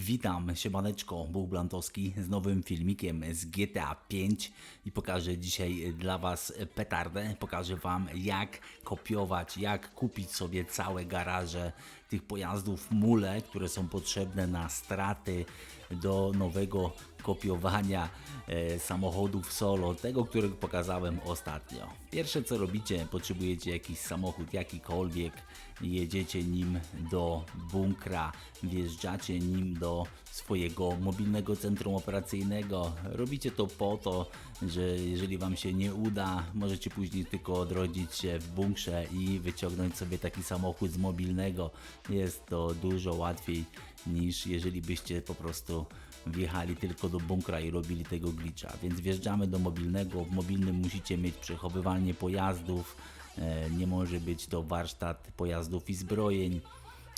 Witam, siemaneczko, Bóg Blantowski z nowym filmikiem z GTA 5 i pokażę dzisiaj dla Was petardę. Pokażę Wam jak kopiować, jak kupić sobie całe garaże tych pojazdów mule, które są potrzebne na straty do nowego kopiowania e, samochodów solo, tego, którego pokazałem ostatnio. Pierwsze co robicie, potrzebujecie jakiś samochód, jakikolwiek, jedziecie nim do bunkra, wjeżdżacie nim do swojego mobilnego centrum operacyjnego. Robicie to po to, że jeżeli Wam się nie uda, możecie później tylko odrodzić się w bunkrze i wyciągnąć sobie taki samochód z mobilnego. Jest to dużo łatwiej niż jeżeli byście po prostu wjechali tylko do bunkra i robili tego glitcha. Więc wjeżdżamy do mobilnego. W mobilnym musicie mieć przechowywalnię pojazdów. E, Nie może być to warsztat pojazdów i zbrojeń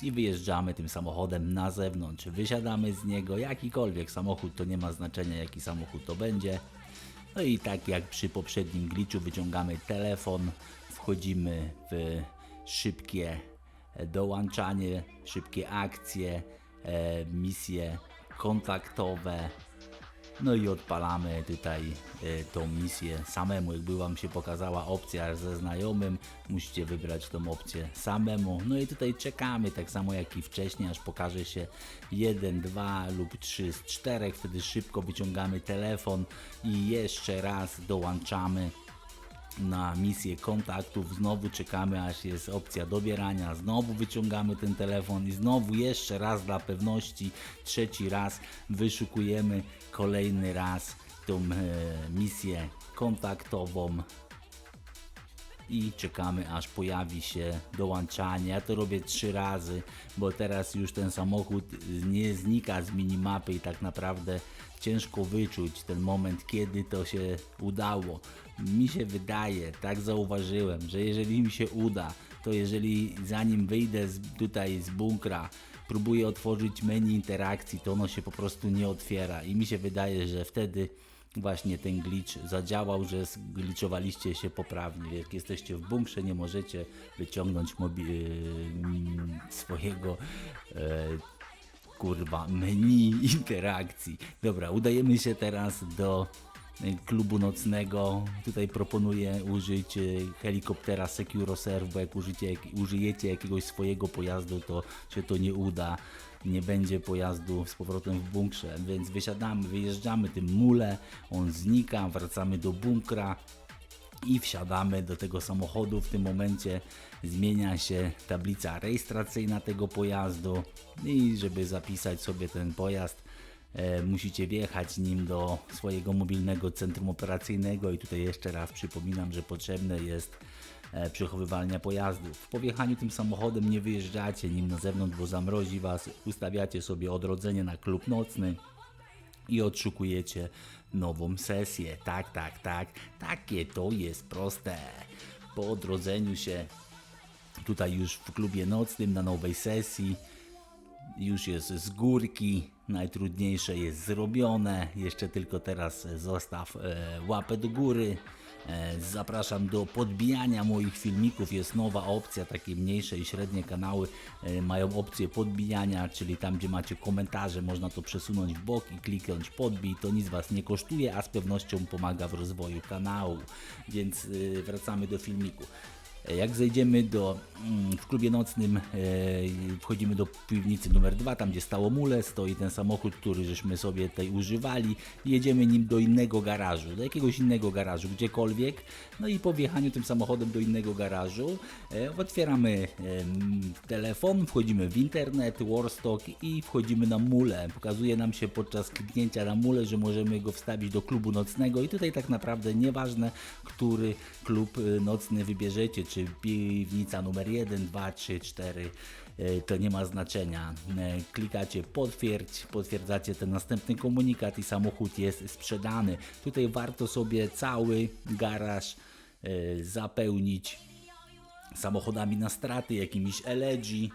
i wyjeżdżamy tym samochodem na zewnątrz. Wysiadamy z niego, jakikolwiek samochód, to nie ma znaczenia jaki samochód to będzie. No i tak jak przy poprzednim glitchu wyciągamy telefon, wchodzimy w szybkie dołączanie, szybkie akcje, e, misje kontaktowe. No i odpalamy tutaj e, tą misję samemu. Jakby Wam się pokazała opcja ze znajomym, musicie wybrać tą opcję samemu. No i tutaj czekamy, tak samo jak i wcześniej, aż pokaże się 1, 2 lub 3 z 4. Wtedy szybko wyciągamy telefon i jeszcze raz dołączamy na misję kontaktów, znowu czekamy aż jest opcja dobierania, znowu wyciągamy ten telefon i znowu jeszcze raz dla pewności, trzeci raz wyszukujemy kolejny raz tą e, misję kontaktową i czekamy aż pojawi się dołączanie. Ja to robię trzy razy, bo teraz już ten samochód nie znika z minimapy i tak naprawdę ciężko wyczuć ten moment, kiedy to się udało. Mi się wydaje, tak zauważyłem, że jeżeli mi się uda, to jeżeli zanim wyjdę z, tutaj z bunkra, próbuję otworzyć menu interakcji, to ono się po prostu nie otwiera i mi się wydaje, że wtedy właśnie ten glitch zadziałał, że zgliczowaliście się poprawnie. Jak jesteście w bunkrze, nie możecie wyciągnąć mobi- yy, swojego e, kurwa menu interakcji. Dobra, udajemy się teraz do e, klubu nocnego. Tutaj proponuję użyć e, helikoptera SecuroServe, bo jak użycie, użyjecie jakiegoś swojego pojazdu, to się to nie uda. Nie będzie pojazdu z powrotem w bunkrze, więc wysiadamy, wyjeżdżamy tym mule, on znika, wracamy do bunkra i wsiadamy do tego samochodu. W tym momencie zmienia się tablica rejestracyjna tego pojazdu i żeby zapisać sobie ten pojazd e, musicie wjechać nim do swojego mobilnego centrum operacyjnego i tutaj jeszcze raz przypominam, że potrzebne jest przechowywalnia pojazdów. Po wjechaniu tym samochodem nie wyjeżdżacie nim na zewnątrz, bo zamrozi was, ustawiacie sobie odrodzenie na klub nocny i odszukujecie nową sesję. Tak, tak, tak. Takie to jest proste. Po odrodzeniu się tutaj już w klubie nocnym na nowej sesji już jest z górki. Najtrudniejsze jest zrobione. Jeszcze tylko teraz zostaw e, łapę do góry. E, Zapraszam do podbijania moich filmików. Jest nowa opcja, takie mniejsze i średnie kanały e, mają opcję podbijania, czyli tam gdzie macie komentarze, można to przesunąć w bok i kliknąć podbij. To nic Was nie kosztuje, a z pewnością pomaga w rozwoju kanału. Więc e, wracamy do filmiku. E, Jak zejdziemy do, mm, w klubie nocnym, e, wchodzimy do piwnicy numer 2, tam gdzie stało mule, stoi ten samochód, który żeśmy sobie tutaj używali. Jedziemy nim do innego garażu, do jakiegoś innego garażu, gdziekolwiek. No i po wjechaniu tym samochodem do innego garażu, e, otwieramy em, telefon, wchodzimy w internet, Warstock i wchodzimy na mule. Pokazuje nam się podczas kliknięcia na mule, że możemy go wstawić do klubu nocnego i tutaj tak naprawdę nieważne, który klub nocny wybierzecie, czy piwnica numer 1, 2, 3, 4, y, to nie ma znaczenia. Y, Klikacie potwierdź, potwierdzacie ten następny komunikat i samochód jest sprzedany. Tutaj warto sobie cały garaż y, zapełnić samochodami na straty, jakimiś elegy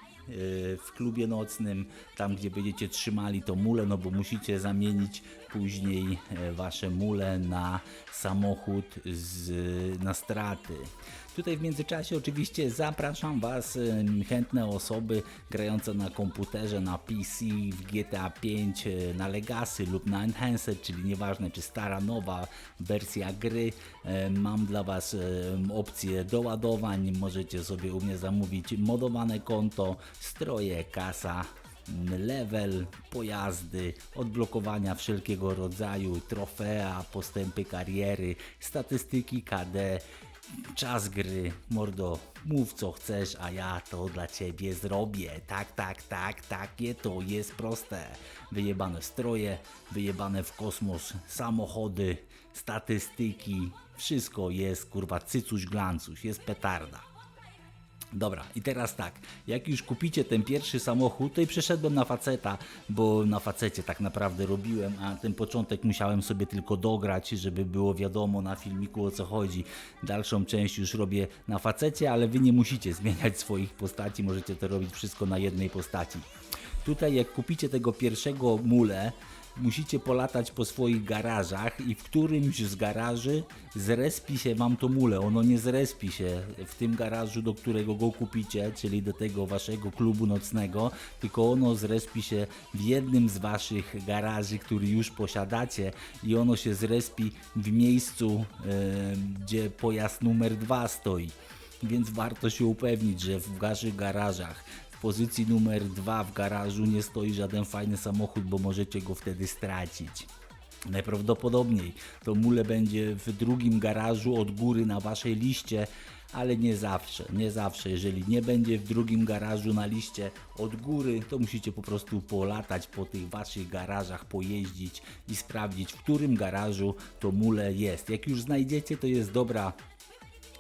w klubie nocnym, tam gdzie będziecie trzymali to mule, no bo musicie zamienić później e, wasze mule na samochód z, na straty. Tutaj w międzyczasie oczywiście zapraszam Was, e, chętne osoby grające na komputerze, na PC, w GTA 5, e, na Legacy lub na Enhanced, czyli nieważne czy stara, nowa wersja gry. Mam dla Was opcję doładowań, możecie sobie u mnie zamówić modowane konto, stroje, kasa, level, pojazdy, odblokowania wszelkiego rodzaju, trofea, postępy kariery, statystyki KD, czas gry, mordo, mów co chcesz, a ja to dla ciebie zrobię. Tak, tak, tak, takie to jest proste. Wyjebane stroje, wyjebane w kosmos samochody, statystyki, wszystko jest kurwa cycuś glancuś, jest petarda. Dobra, i teraz tak, jak już kupicie ten pierwszy samochód, to i przeszedłem na faceta, bo na facecie tak naprawdę robiłem, a ten początek musiałem sobie tylko dograć, żeby było wiadomo na filmiku o co chodzi. Dalszą część już robię na facecie, ale wy nie musicie zmieniać swoich postaci, możecie to robić wszystko na jednej postaci. Tutaj jak kupicie tego pierwszego mule, musicie polatać po swoich garażach i w którymś z garaży zrespi się wam to mule. Ono nie zrespi się w tym garażu, do którego go kupicie, czyli do tego waszego klubu nocnego, tylko ono zrespi się w jednym z waszych garaży, który już posiadacie i ono się zrespi w miejscu, e, gdzie pojazd numer dwa stoi. Więc warto się upewnić, że w waszych garażach w pozycji numer dwa w garażu nie stoi żaden fajny samochód, bo możecie go wtedy stracić. Najprawdopodobniej to mule będzie w drugim garażu od góry na waszej liście, ale nie zawsze, nie zawsze. Jeżeli nie będzie w drugim garażu na liście od góry, to musicie po prostu polatać po tych waszych garażach, pojeździć i sprawdzić, w którym garażu to mule jest. Jak już znajdziecie, to jest dobra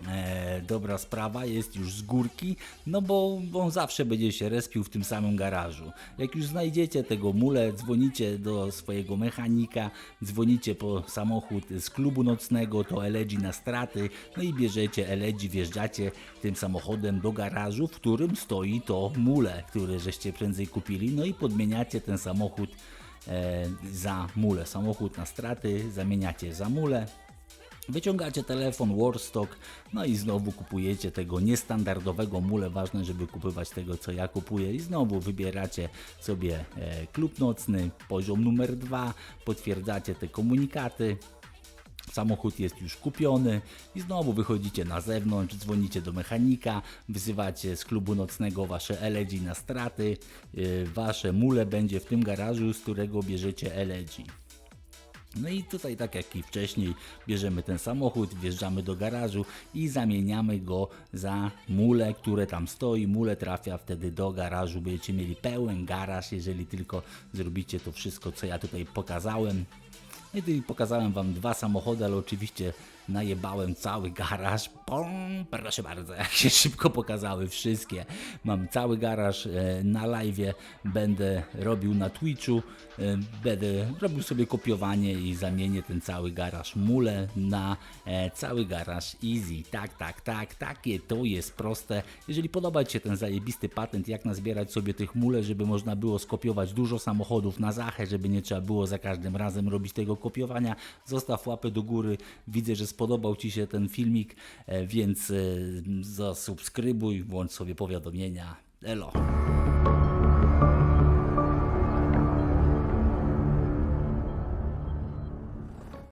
E, dobra sprawa, jest już z górki, no bo on zawsze będzie się respił w tym samym garażu. Jak już znajdziecie tego mule, dzwonicie do swojego mechanika, dzwonicie po samochód z klubu nocnego, to LG na straty, no i bierzecie LG, wjeżdżacie tym samochodem do garażu, w którym stoi to mule, które żeście prędzej kupili, no i podmieniacie ten samochód e, za mule. Samochód na straty zamieniacie za mule. Wyciągacie telefon Warstock, no i znowu kupujecie tego niestandardowego mule. Ważne, żeby kupować tego, co ja kupuję. I znowu wybieracie sobie e, klub nocny, poziom numer dwa, potwierdzacie te komunikaty. Samochód jest już kupiony i znowu wychodzicie na zewnątrz, dzwonicie do mechanika, wyzywacie z klubu nocnego wasze LG na straty. Yy, Wasze mule będzie w tym garażu, z którego bierzecie LG. No i tutaj, tak jak i wcześniej, bierzemy ten samochód, wjeżdżamy do garażu i zamieniamy go za mulę, które tam stoi. Mule trafia wtedy do garażu. Będziecie mieli pełen garaż, jeżeli tylko zrobicie to wszystko, co ja tutaj pokazałem. No i tutaj pokazałem Wam dwa samochody, ale oczywiście najebałem cały garaż. Pum, proszę bardzo, jak się szybko pokazały wszystkie. Mam cały garaż e, na live, będę robił na Twitchu, e, będę robił sobie kopiowanie i zamienię ten cały garaż mule na e, cały garaż easy. Tak, tak, tak, takie to jest proste. Jeżeli podoba Ci się ten zajebisty patent, jak nazbierać sobie tych mule, żeby można było skopiować dużo samochodów na zachę, żeby nie trzeba było za każdym razem robić tego kopiowania, zostaw łapę do góry. Widzę, że spodobał Ci się ten filmik, e, więc e, zasubskrybuj, włącz sobie powiadomienia. Elo.